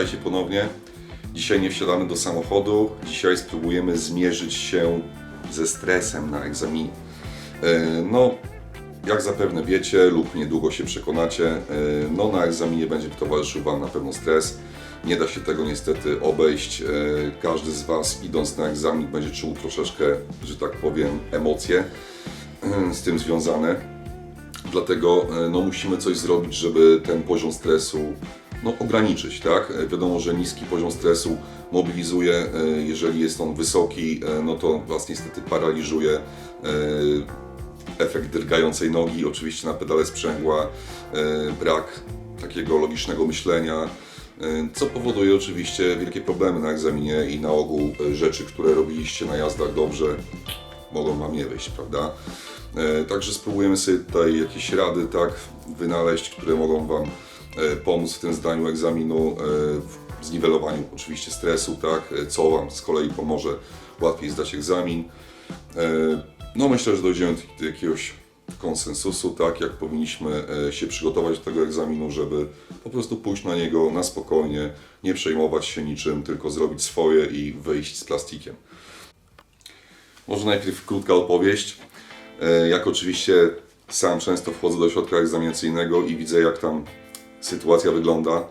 witajcie ponownie. Dzisiaj nie wsiadamy do samochodu. Dzisiaj spróbujemy zmierzyć się ze stresem na egzaminie. E, No, jak zapewne wiecie lub niedługo się przekonacie, e, no na egzaminie będzie towarzyszył Wam na pewno stres. Nie da się tego niestety obejść. E, Każdy z Was idąc na egzamin będzie czuł troszeczkę, że tak powiem, emocje z tym związane. Dlatego no, musimy coś zrobić, żeby ten poziom stresu no, ograniczyć. Tak? E, Wiadomo, że niski poziom stresu mobilizuje, e, jeżeli jest on wysoki, e, no to Was niestety paraliżuje. Efekt drgającej nogi, oczywiście na pedale sprzęgła, brak takiego logicznego myślenia, co powoduje oczywiście wielkie problemy na egzaminie i na ogół rzeczy, które robiliście na jazdach dobrze, mogą Wam nie wyjść, prawda? Także spróbujemy sobie tutaj jakieś rady, tak, wynaleźć, które mogą Wam pomóc w tym zdaniu egzaminu, e, w zniwelowaniu oczywiście stresu, tak, e, co Wam z kolei pomoże łatwiej zdać egzamin. E, No myślę, że dojdziemy do jakiegoś konsensusu, tak, jak powinniśmy e, się przygotować do tego egzaminu, żeby po prostu pójść na niego na spokojnie, nie przejmować się niczym, tylko zrobić swoje i wyjść z plastikiem. Może najpierw krótka opowieść. E, Jak oczywiście sam często wchodzę do środka egzaminacyjnego i widzę, jak tam sytuacja wygląda,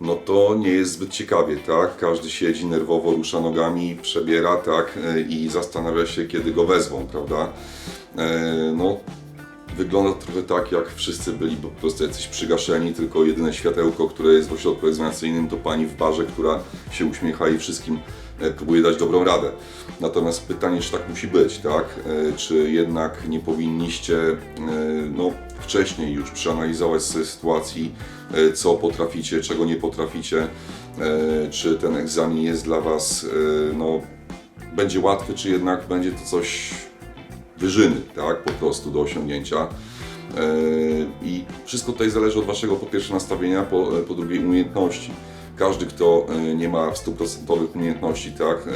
no to nie jest zbyt ciekawie, tak? Każdy siedzi nerwowo, rusza nogami, przebiera, tak? E, I zastanawia się, kiedy go wezwą, prawda? E, No, wygląda trochę tak, jak wszyscy byli po prostu jacyś przygaszeni, tylko jedyne światełko, które jest w ośrodku egzaminacyjnym to pani w barze, która się uśmiecha i wszystkim e, próbuje dać dobrą radę. Natomiast pytanie, czy tak musi być, tak? Czy jednak nie powinniście no, wcześniej już przeanalizować sytuacji, e, co potraficie, czego nie potraficie, e, czy ten egzamin jest dla Was, e, no, będzie łatwy, czy jednak będzie to coś wyżyny, tak, po prostu do osiągnięcia. I wszystko tutaj zależy od Waszego po pierwsze nastawienia, po, po drugie umiejętności. Każdy, kto nie ma w 100% umiejętności, tak,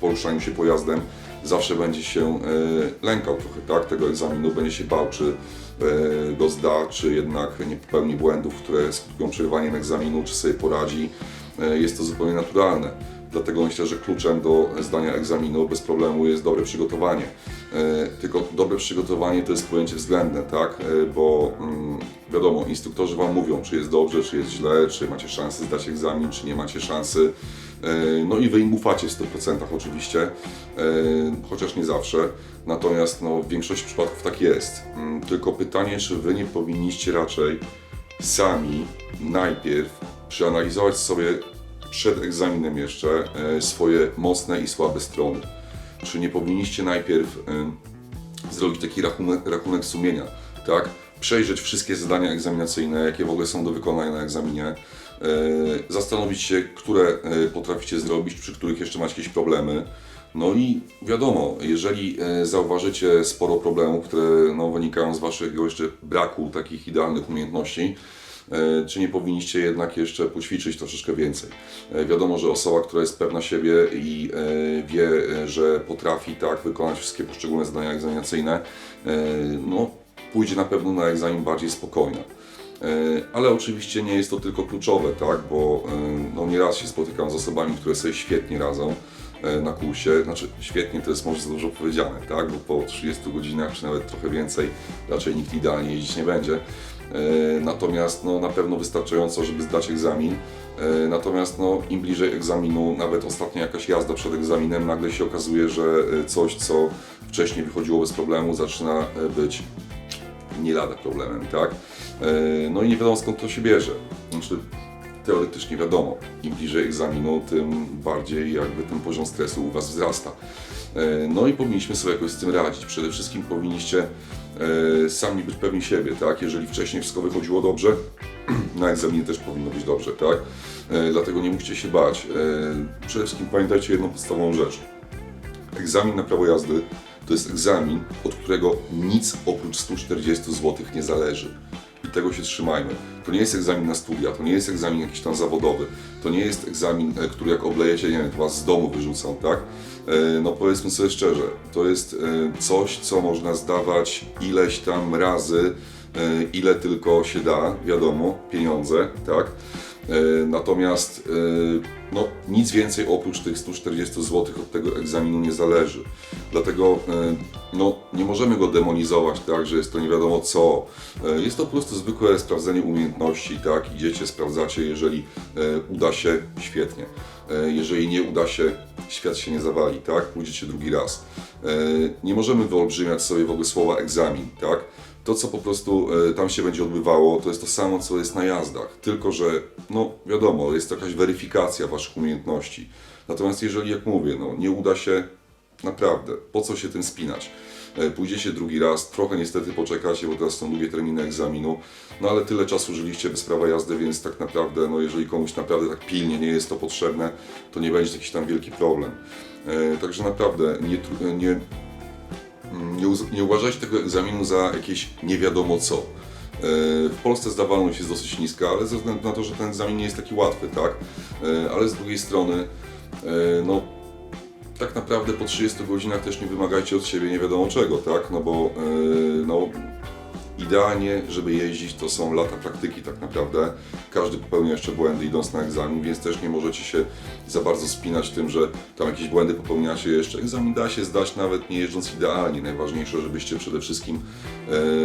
poruszaniu się pojazdem, zawsze będzie się yy, lękał trochę, tak, tego egzaminu, będzie się bał, czy yy, go zda, czy jednak nie popełni błędów, które skutkują przerywaniem egzaminu, czy sobie poradzi. Yy, Jest to zupełnie naturalne. Dlatego myślę, że kluczem do zdania egzaminu bez problemu jest dobre przygotowanie. E, Tylko dobre przygotowanie to jest pojęcie względne, tak? E, Bo mm, wiadomo, instruktorzy Wam mówią, czy jest dobrze, czy jest źle, czy macie szansę zdać egzamin, czy nie macie szansy. E, No i Wy im ufacie w 100% oczywiście, e, chociaż nie zawsze. Natomiast no, w większości przypadków tak jest. Mm, Tylko pytanie, czy Wy nie powinniście raczej sami najpierw przeanalizować sobie przed egzaminem jeszcze e, swoje mocne i słabe strony. Czy nie powinniście najpierw zrobić taki rachunek, rachunek sumienia, tak? Przejrzeć wszystkie zadania egzaminacyjne, jakie w ogóle są do wykonania na egzaminie, zastanowić się, które e, potraficie zrobić, przy których jeszcze macie jakieś problemy. No i wiadomo, jeżeli e, zauważycie sporo problemów, które no, wynikają z waszego jeszcze braku takich idealnych umiejętności, e, czy nie powinniście jednak jeszcze poćwiczyć troszeczkę więcej. E, Wiadomo, że osoba, która jest pewna siebie i e, wie, e, że potrafi tak wykonać wszystkie poszczególne zadania egzaminacyjne, e, no, pójdzie na pewno na egzamin bardziej spokojna. E, Ale oczywiście nie jest to tylko kluczowe, tak? bo e, no, nieraz się spotykam z osobami, które sobie świetnie radzą e, na kursie. Znaczy, świetnie to jest może za dużo powiedziane, tak? bo po 30 godzinach, czy nawet trochę więcej, raczej nikt idealnie jeździć nie będzie. Natomiast no, na pewno wystarczająco, żeby zdać egzamin. Natomiast no, im bliżej egzaminu, nawet ostatnia jakaś jazda przed egzaminem, nagle się okazuje, że coś, co wcześniej wychodziło bez problemu, zaczyna być nie lada problemem, tak? E, No i nie wiadomo skąd to się bierze. Znaczy, teoretycznie wiadomo, im bliżej egzaminu, tym bardziej jakby ten poziom stresu u Was wzrasta. E, No i powinniśmy sobie jakoś z tym radzić. Przede wszystkim powinniście e, sami być pewni siebie, tak? Jeżeli wcześniej wszystko wychodziło dobrze, na egzaminie też powinno być dobrze, tak? Dlatego nie musicie się bać. Przede wszystkim pamiętajcie jedną podstawową rzecz. Egzamin na prawo jazdy to jest egzamin, od którego nic oprócz 140 zł nie zależy. I tego się trzymajmy. To nie jest egzamin na studia, to nie jest egzamin jakiś tam zawodowy, to nie jest egzamin, e, który jak oblejecie, nie wiem, to was z domu wyrzucą, tak? E, No powiedzmy sobie szczerze, to jest e, coś, co można zdawać ileś tam razy, ile tylko się da, wiadomo, pieniądze, tak? E, Natomiast e, no, nic więcej oprócz tych 140 zł od tego egzaminu nie zależy. Dlatego e, no, nie możemy go demonizować, tak, że jest to nie wiadomo co. Jest to po prostu zwykłe sprawdzenie umiejętności, tak, idziecie, sprawdzacie, jeżeli uda się, świetnie. Jeżeli nie uda się, świat się nie zawali, tak, pójdziecie drugi raz. Nie możemy wyolbrzymiać sobie w ogóle słowa egzamin, tak. To, co po prostu e, tam się będzie odbywało, to jest to samo, co jest na jazdach. Tylko, że, no wiadomo, jest to jakaś weryfikacja Waszych umiejętności. Natomiast jeżeli, jak mówię, no, nie uda się, naprawdę, po co się tym spinać? E, Pójdziecie drugi raz, trochę niestety poczekacie, bo teraz są długie terminy egzaminu, no ale tyle czasu żyliście bez prawa jazdy, więc tak naprawdę, no jeżeli komuś naprawdę tak pilnie nie jest to potrzebne, to nie będzie jakiś tam wielki problem. E, Także naprawdę nie, nie, nie, uz- nie uważajcie tego egzaminu za jakieś nie wiadomo co. E, W Polsce zdawalność jest dosyć niska, ale ze względu na to, że ten egzamin nie jest taki łatwy, tak? E, Ale z drugiej strony, e, no tak naprawdę po 30 godzinach też nie wymagajcie od siebie nie wiadomo czego, tak? No bo no, idealnie, żeby jeździć, to są lata praktyki tak naprawdę. Każdy popełnia jeszcze błędy idąc na egzamin, więc też nie możecie się za bardzo spinać tym, że tam jakieś błędy popełniacie jeszcze. Egzamin da się zdać nawet nie jeżdżąc idealnie. Najważniejsze, żebyście przede wszystkim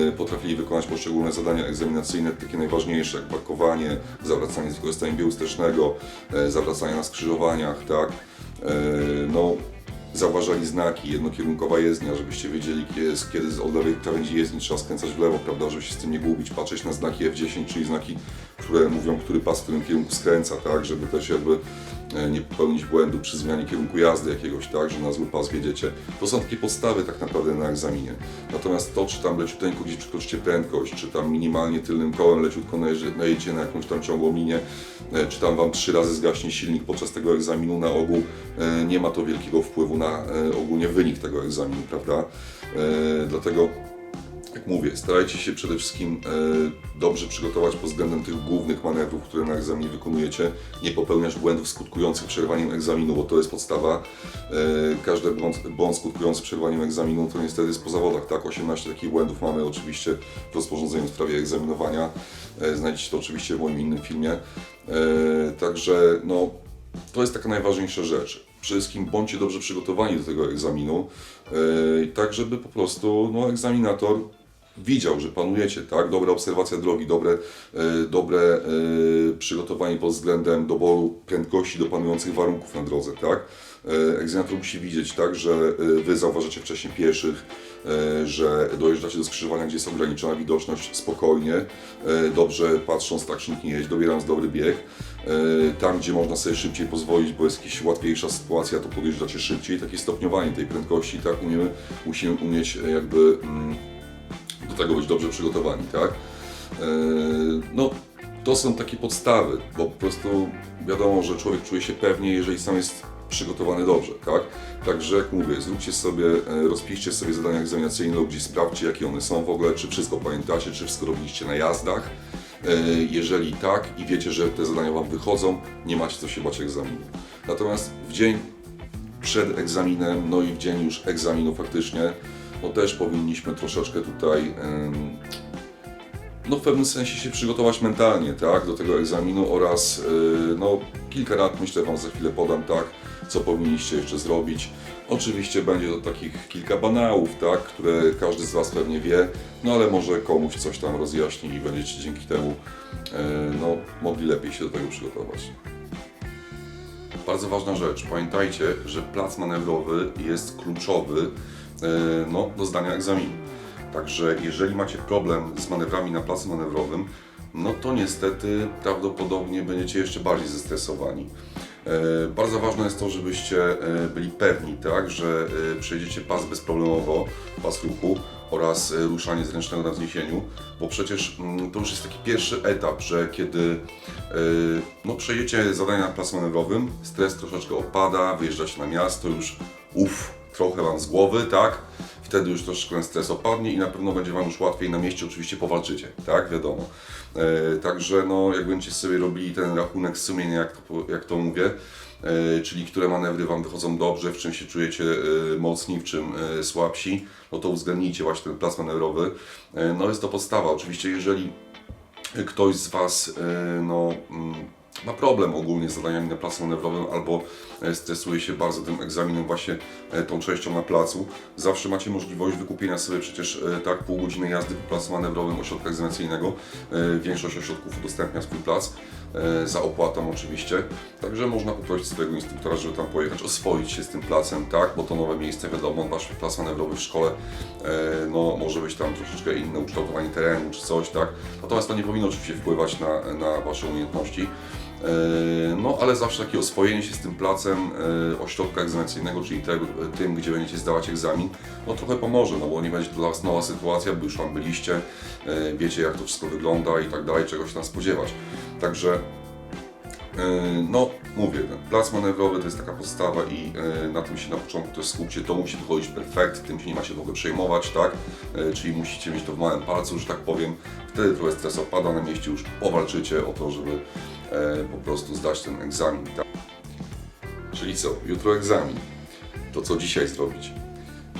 e, potrafili wykonać poszczególne zadania egzaminacyjne, takie najważniejsze, jak parkowanie, zawracanie z wykorzystaniem biegu wstecznego, e, zawracanie na skrzyżowaniach, tak? E, no, zauważali znaki, jednokierunkowa jezdnia, żebyście wiedzieli, kiedy, jest- kiedy od lewej krawędzi jezdni trzeba skręcać w lewo, prawda, żeby się z tym nie gubić, patrzeć na znaki F10, czyli znaki, które mówią, który pas w którym kierunku skręca, tak, żeby też jakby nie popełnić błędu przy zmianie kierunku jazdy jakiegoś, tak, że na zły pas wiedziecie. To są takie podstawy tak naprawdę na egzaminie. Natomiast to, czy tam leciuteńko gdzieś przekroczycie prędkość, czy tam minimalnie tylnym kołem leciutko najedzie- najedziecie na jakąś tam ciągłą linię, e, czy tam Wam trzy razy zgaśnie silnik podczas tego egzaminu na ogół, e, nie ma to wielkiego wpływu na e, ogólnie wynik tego egzaminu, prawda? E, Dlatego jak mówię, starajcie się przede wszystkim e, dobrze przygotować pod względem tych głównych manewrów, które na egzaminie wykonujecie. Nie popełniać błędów skutkujących przerwaniem egzaminu, bo to jest podstawa. E, każdy błąd, błąd skutkujący przerwaniem egzaminu to niestety jest po zawodach, tak? 18 takich błędów mamy oczywiście w rozporządzeniu w sprawie egzaminowania. E, znajdziecie to oczywiście w moim innym filmie. E, także no, to jest taka najważniejsza rzecz. Przede wszystkim bądźcie dobrze przygotowani do tego egzaminu, yy, tak żeby po prostu no, egzaminator widział, że panujecie, tak? Dobra obserwacja drogi, dobre, yy, dobre yy, przygotowanie pod względem doboru prędkości do panujących warunków na drodze, tak? Yy, Egzaminator musi widzieć, tak, że yy, Wy zauważacie wcześniej pieszych, yy, że dojeżdżacie do skrzyżowania, gdzie jest ograniczona widoczność spokojnie, dobrze patrząc tak, nikt nie jeździ, dobierając dobry bieg. E, Tam, gdzie można sobie szybciej pozwolić, bo jest jakaś łatwiejsza sytuacja, to podjeżdżacie szybciej. Takie stopniowanie tej prędkości, tak, umiemy, musimy umieć e, jakby mm, do tego być dobrze przygotowani, tak. E, No, to są takie podstawy, bo po prostu wiadomo, że człowiek czuje się pewnie, jeżeli sam jest przygotowany dobrze, tak? Także jak mówię, zróbcie sobie, e, rozpiszcie sobie zadania egzaminacyjne lub gdzieś sprawdźcie, jakie one są w ogóle, czy wszystko pamiętacie, czy wszystko robiliście na jazdach. E, Jeżeli tak i wiecie, że te zadania Wam wychodzą, nie macie co się bać egzaminu. Natomiast w dzień przed egzaminem, no i w dzień już egzaminu faktycznie, no też powinniśmy troszeczkę tutaj no w pewnym sensie się przygotować mentalnie, tak, do tego egzaminu oraz y, no kilka rad myślę Wam za chwilę podam, tak, co powinniście jeszcze zrobić. Oczywiście będzie to takich kilka banałów, tak, które każdy z Was pewnie wie, no ale może komuś coś tam rozjaśni i będziecie dzięki temu y, no, mogli lepiej się do tego przygotować. Bardzo ważna rzecz. Pamiętajcie, że plac manewrowy jest kluczowy e, no, do zdania egzaminu. Także jeżeli macie problem z manewrami na placu manewrowym, no to niestety prawdopodobnie będziecie jeszcze bardziej zestresowani. E, Bardzo ważne jest to, żebyście e, byli pewni, tak, że e, przejdziecie pas bezproblemowo, pas ruchu oraz e, ruszanie zręcznego na wzniesieniu, bo przecież mm, to już jest taki pierwszy etap, że kiedy e, no, przejdziecie zadania na placu manewrowym, stres troszeczkę opada, wyjeżdżacie na miasto, już uff, trochę wam z głowy, tak? wtedy już troszeczkę ten stres opadnie i na pewno będzie Wam już łatwiej na mieście oczywiście powalczycie, tak, wiadomo. E, także no, jak będziecie sobie robili ten rachunek sumienia, jak to, jak to mówię, e, czyli które manewry Wam wychodzą dobrze, w czym się czujecie e, mocni, w czym e, słabsi, no to uwzględnijcie właśnie ten plac manewrowy. E, no jest to podstawa. Oczywiście jeżeli ktoś z Was e, no, mm, ma problem ogólnie z zadaniami na placu manewrowym albo e, stresuje się bardzo tym egzaminem właśnie e, tą częścią na placu, zawsze macie możliwość wykupienia sobie przecież e, tak pół godziny jazdy po placu manewrowym ośrodka egzaminacyjnego. Większość ośrodków udostępnia swój plac za opłatą oczywiście, także można poprosić swojego instruktora, żeby tam pojechać, oswoić się z tym placem, tak, bo to nowe miejsce, wiadomo, wasz plac manewrowy w szkole, no może być tam troszeczkę inne ukształtowanie terenu czy coś, tak, natomiast to nie powinno oczywiście wpływać na, na wasze umiejętności. E, No, ale zawsze takie oswojenie się z tym placem e, ośrodka egzaminacyjnego, czyli tym, gdzie będziecie zdawać egzamin, no trochę pomoże, no bo nie będzie to dla Was nowa sytuacja, bo już tam byliście, e, wiecie jak to wszystko wygląda i tak dalej, czego się tam spodziewać. Także no, mówię, plac manewrowy to jest taka podstawa i e, na tym się na początku też skupcie, to musi wychodzić perfekt, tym się nie ma się w ogóle przejmować, tak? E, Czyli musicie mieć to w małym palcu, że tak powiem, wtedy trochę stres opada, na mieście już powalczycie o to, żeby e, po prostu zdać ten egzamin, tak? Czyli co, jutro egzamin, to co dzisiaj zrobić?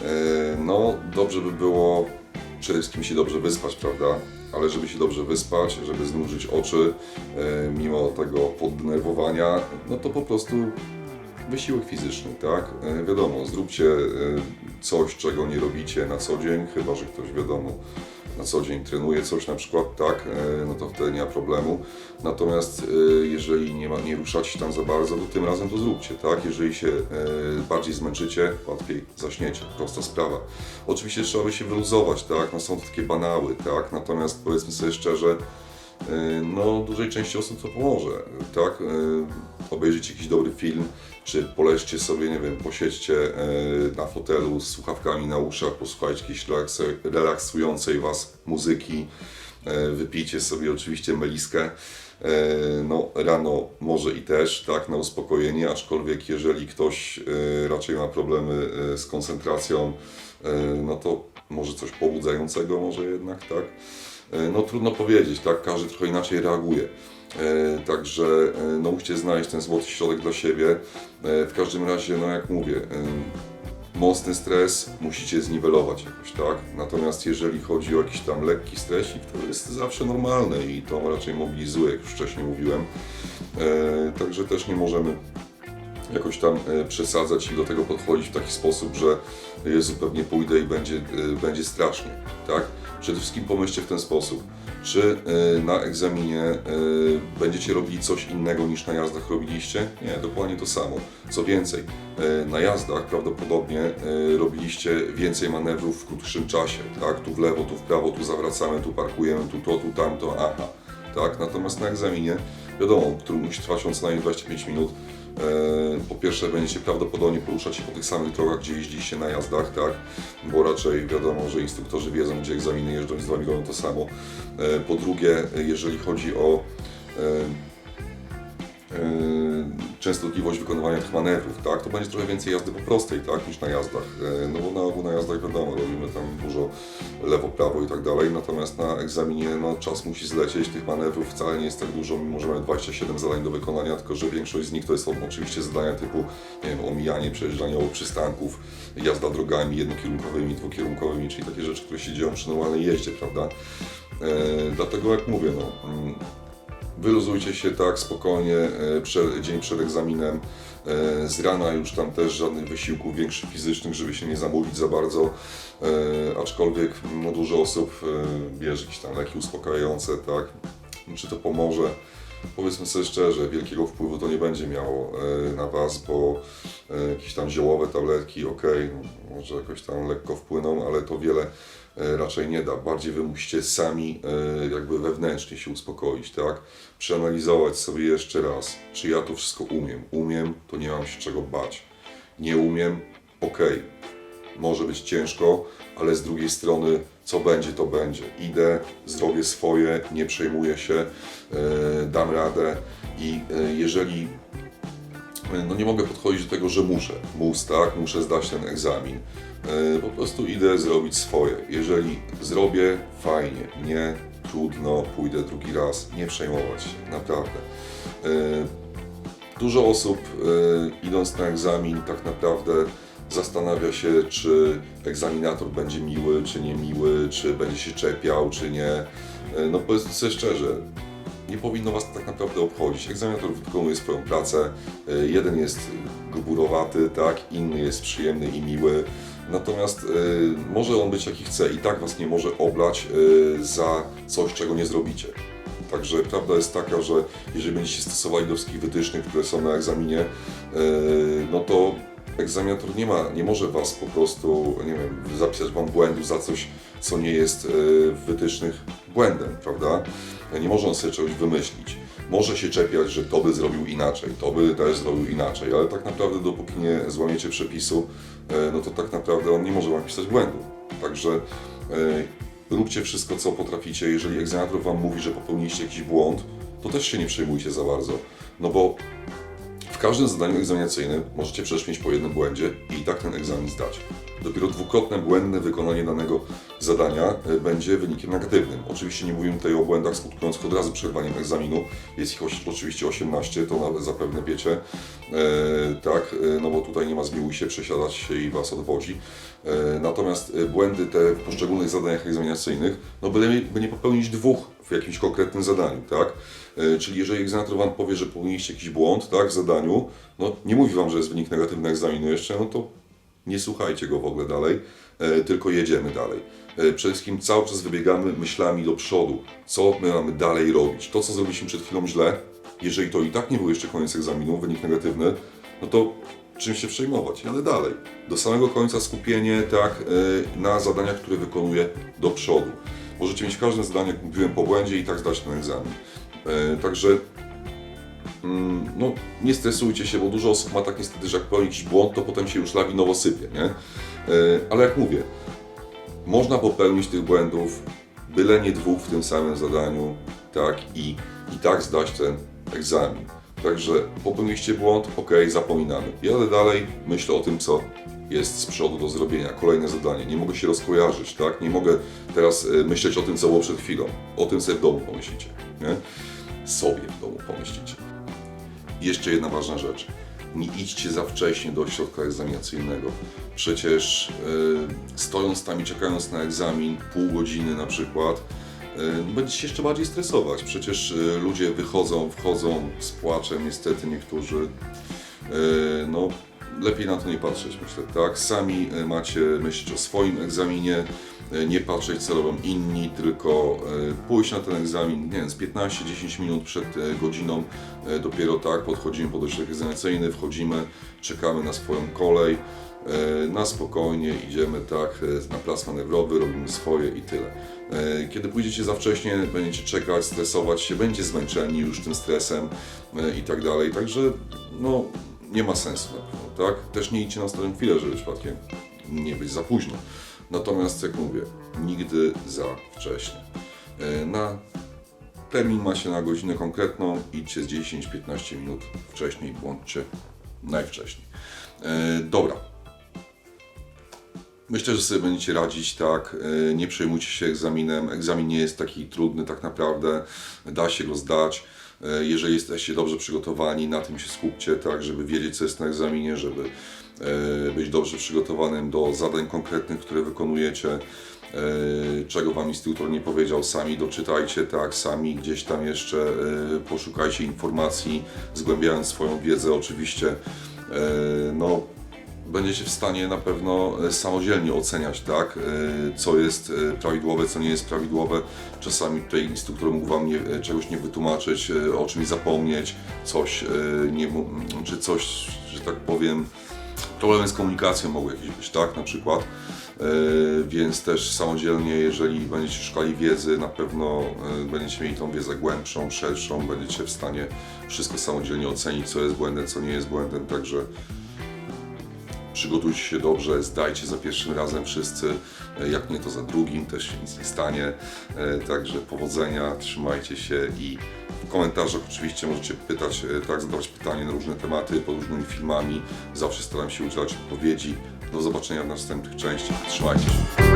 E, No, dobrze by było przede wszystkim się dobrze wyspać, prawda? Ale żeby się dobrze wyspać, żeby znużyć oczy, e, mimo tego poddenerwowania, no to po prostu wysiłek fizyczny, tak? E, Wiadomo, zróbcie e, coś, czego nie robicie na co dzień, chyba że ktoś, wiadomo, na co dzień trenuje coś na przykład, tak, e, no to wtedy nie ma problemu. Natomiast e, jeżeli nie, ma, nie ruszacie tam za bardzo, to tym razem to zróbcie, tak? Jeżeli się e, bardziej zmęczycie, łatwiej zaśniecie, prosta sprawa. Oczywiście trzeba by się wyluzować, tak? No są to takie banały, tak? Natomiast powiedzmy sobie szczerze, no dużej części osób to pomoże, tak? E, Obejrzyjcie jakiś dobry film, czy poleżcie sobie, nie wiem, posiedźcie e, na fotelu z słuchawkami na uszach, posłuchajcie jakiejś relaksu- relaksującej Was muzyki, e, wypijcie sobie oczywiście meliskę, e, no rano może i też, tak, na uspokojenie, aczkolwiek jeżeli ktoś e, raczej ma problemy e, z koncentracją, e, no to może coś pobudzającego może jednak, tak. E, No trudno powiedzieć, tak, każdy trochę inaczej reaguje. E, Także e, no, musicie znaleźć ten złoty środek dla siebie. W każdym razie, no jak mówię, mocny stres musicie zniwelować jakoś, tak? Natomiast jeżeli chodzi o jakiś tam lekki stresik, to jest zawsze normalne i to raczej mobilizuje, jak już wcześniej mówiłem. Także też nie możemy jakoś tam przesadzać i do tego podchodzić w taki sposób, że Jezu, pewnie pójdę i będzie, będzie strasznie, tak? Przede wszystkim pomyślcie w ten sposób, czy e, na egzaminie e, będziecie robili coś innego niż na jazdach robiliście? Nie, dokładnie to samo. Co więcej, e, na jazdach prawdopodobnie robiliście więcej manewrów w krótszym czasie, tak? Tu w lewo, tu w prawo, tu zawracamy, tu parkujemy, tu to, tu tamto, aha. Tak? Natomiast na egzaminie, wiadomo, który musi trwać co najmniej 25 minut, Po pierwsze będziecie prawdopodobnie poruszać się po tych samych drogach, gdzie jeździliście na jazdach, tak? Bo raczej wiadomo, że instruktorzy wiedzą, gdzie egzaminy jeżdżą i z wami robią to samo. E, Po drugie, jeżeli chodzi o e, e, częstotliwość wykonywania tych manewrów, tak? To będzie trochę więcej jazdy po prostej, tak? Niż na jazdach. E, No bo na ogół na jazdach wiadomo, robimy tam dużo lewo, prawo i tak dalej, natomiast na egzaminie no, czas musi zlecieć, tych manewrów wcale nie jest tak dużo, mimo że mamy 27 zadań do wykonania, tylko że większość z nich to są oczywiście zadania typu, nie wiem, omijanie, przejeżdżanie obok przystanków, jazda drogami jednokierunkowymi, dwukierunkowymi, czyli takie rzeczy, które się dzieją przy normalnej jeździe, prawda? E, dlatego jak mówię, no, mm, Wyluzujcie się tak spokojnie e, dzień przed egzaminem. E, Z rana już tam też żadnych wysiłków większych fizycznych, żeby się nie zamówić za bardzo. E, Aczkolwiek no, dużo osób bierze jakieś tam leki uspokajające, tak? Czy to pomoże? Powiedzmy sobie szczerze, wielkiego wpływu to nie będzie miało e, na Was, bo e, jakieś tam ziołowe tabletki, ok, może jakoś tam lekko wpłyną, ale to wiele e, raczej nie da. Bardziej Wy musicie sami jakby wewnętrznie się uspokoić, tak? Przeanalizować sobie jeszcze raz, czy ja to wszystko umiem. Umiem, to nie mam się czego bać. Nie umiem, ok, może być ciężko, ale z drugiej strony, co będzie, to będzie. Idę, zrobię swoje, nie przejmuję się, e, dam radę i e, jeżeli no nie mogę podchodzić do tego, że muszę, mus, tak, muszę zdać ten egzamin, E, Po prostu idę zrobić swoje. Jeżeli zrobię, fajnie. Nie, trudno, pójdę drugi raz. Nie przejmować się, naprawdę. E, Dużo osób e, idąc na egzamin tak naprawdę zastanawia się, czy egzaminator będzie miły, czy niemiły, czy będzie się czepiał, czy nie. E, No powiedzmy sobie szczerze, nie powinno Was tak naprawdę obchodzić. Egzaminator wykonuje swoją pracę. E, Jeden jest gburowaty, tak, inny jest przyjemny i miły. Natomiast e, może on być jaki chce i tak Was nie może oblać e, za coś, czego nie zrobicie. Także prawda jest taka, że jeżeli będziecie stosowali do wszystkich wytycznych, które są na egzaminie, e, no to egzaminator nie ma, nie może was po prostu, nie wiem, zapisać wam błędu za coś, co nie jest e, w wytycznych błędem, prawda? Nie może on sobie czegoś wymyślić. Może się czepiać, że to by zrobił inaczej, to by też zrobił inaczej, ale tak naprawdę dopóki nie złamiecie przepisu, e, no to tak naprawdę on nie może wam pisać błędu. Także e, róbcie wszystko, co potraficie. Jeżeli egzaminator wam mówi, że popełniliście jakiś błąd, to też się nie przejmujcie za bardzo. No bo każdym zadaniu egzaminacyjnym możecie przecież mieć po jednym błędzie i tak ten egzamin zdać. Dopiero dwukrotne błędne wykonanie danego zadania e, będzie wynikiem negatywnym. Oczywiście nie mówimy tutaj o błędach skutkujących od razu przerwaniem egzaminu. Jest ich oczywiście 18, to nawet zapewne wiecie. E, tak, e, no bo tutaj nie ma zmiłuj się, przesiadać się i was odwodzi. Natomiast błędy te w poszczególnych zadaniach egzaminacyjnych, no by nie popełnić dwóch w jakimś konkretnym zadaniu, tak? Czyli jeżeli egzaminator Wam powie, że popełniliście jakiś błąd, tak, w zadaniu, no nie mówi Wam, że jest wynik negatywny egzaminu jeszcze, no to nie słuchajcie go w ogóle dalej, e, tylko jedziemy dalej. E, Przede wszystkim cały czas wybiegamy myślami do przodu, co my mamy dalej robić. To, co zrobiliśmy przed chwilą źle, jeżeli to i tak nie był jeszcze koniec egzaminu, wynik negatywny, no to czym się przejmować? Jadę dalej. Do samego końca skupienie tak e, na zadaniach, które wykonuję do przodu. Możecie mieć każde zadanie, jak mówiłem, po błędzie i tak zdać ten egzamin. Także no, nie stresujcie się, bo dużo osób ma tak niestety, że jak popełni jakiś błąd, to potem się już lawinowo sypie, nie? E, Ale jak mówię, można popełnić tych błędów byle nie dwóch w tym samym zadaniu, tak, i, i tak zdać ten egzamin. Także popełniliście błąd, ok, zapominamy. Jadę dalej, myślę o tym, co jest z przodu do zrobienia, kolejne zadanie. Nie mogę się rozkojarzyć, tak? Nie mogę teraz y, myśleć o tym, co było przed chwilą. O tym sobie w domu pomyślicie, nie? Sobie w domu pomyślicie. Jeszcze jedna ważna rzecz. Nie idźcie za wcześnie do ośrodka egzaminacyjnego. Przecież y, stojąc tam i czekając na egzamin pół godziny na przykład, y, będziecie się jeszcze bardziej stresować. Przecież y, ludzie wychodzą, wchodzą z płaczem, niestety niektórzy. Y, no, lepiej na to nie patrzeć, myślę, tak? Sami macie myśleć o swoim egzaminie, nie patrzeć co robią inni, tylko y, pójść na ten egzamin, nie wiem, z 15-10 minut przed y, godziną, y, dopiero tak podchodzimy pod ośrodek egzaminacyjny, wchodzimy, czekamy na swoją kolej, na spokojnie idziemy tak na plac manewrowy, robimy swoje i tyle. Kiedy pójdziecie za wcześnie, będziecie czekać, stresować się, będziecie zmęczeni już tym stresem i tak dalej, także no nie ma sensu na pewno, tak? Też nie idźcie na starą chwilę, żeby przypadkiem nie być za późno. Natomiast jak mówię, nigdy za wcześnie. E, Na termin macie na godzinę konkretną, idźcie z 10-15 minut wcześniej, bądźcie najwcześniej. E, Dobra. Myślę, że sobie będziecie radzić tak, e, nie przejmujcie się egzaminem. Egzamin nie jest taki trudny tak naprawdę, da się go zdać. E, Jeżeli jesteście dobrze przygotowani, na tym się skupcie, tak, żeby wiedzieć, co jest na egzaminie, żeby e, być dobrze przygotowanym do zadań konkretnych, które wykonujecie. E, Czego Wam instruktor nie powiedział, sami doczytajcie, tak, sami gdzieś tam jeszcze poszukajcie informacji, zgłębiając swoją wiedzę oczywiście. No, będziecie w stanie na pewno e, samodzielnie oceniać, tak, e, co jest e, prawidłowe, co nie jest prawidłowe. Czasami tutaj instruktor mógł Wam nie, czegoś nie wytłumaczyć, o czymś zapomnieć, coś, nie, czy coś, że tak powiem, problemy z komunikacją mogły jakieś być, tak, na przykład. Więc też samodzielnie, jeżeli będziecie szukali wiedzy, na pewno będziecie mieli tą wiedzę głębszą, szerszą, będziecie w stanie wszystko samodzielnie ocenić, co jest błędem, co nie jest błędem, także przygotujcie się dobrze, zdajcie za pierwszym razem wszyscy, e, jak nie to za drugim, też się nic nie stanie. E, Także powodzenia, trzymajcie się i w komentarzach oczywiście możecie pytać, e, tak, zadawać pytania na różne tematy, pod różnymi filmami. Zawsze staram się udzielać odpowiedzi. Do zobaczenia w następnych częściach. Trzymajcie się.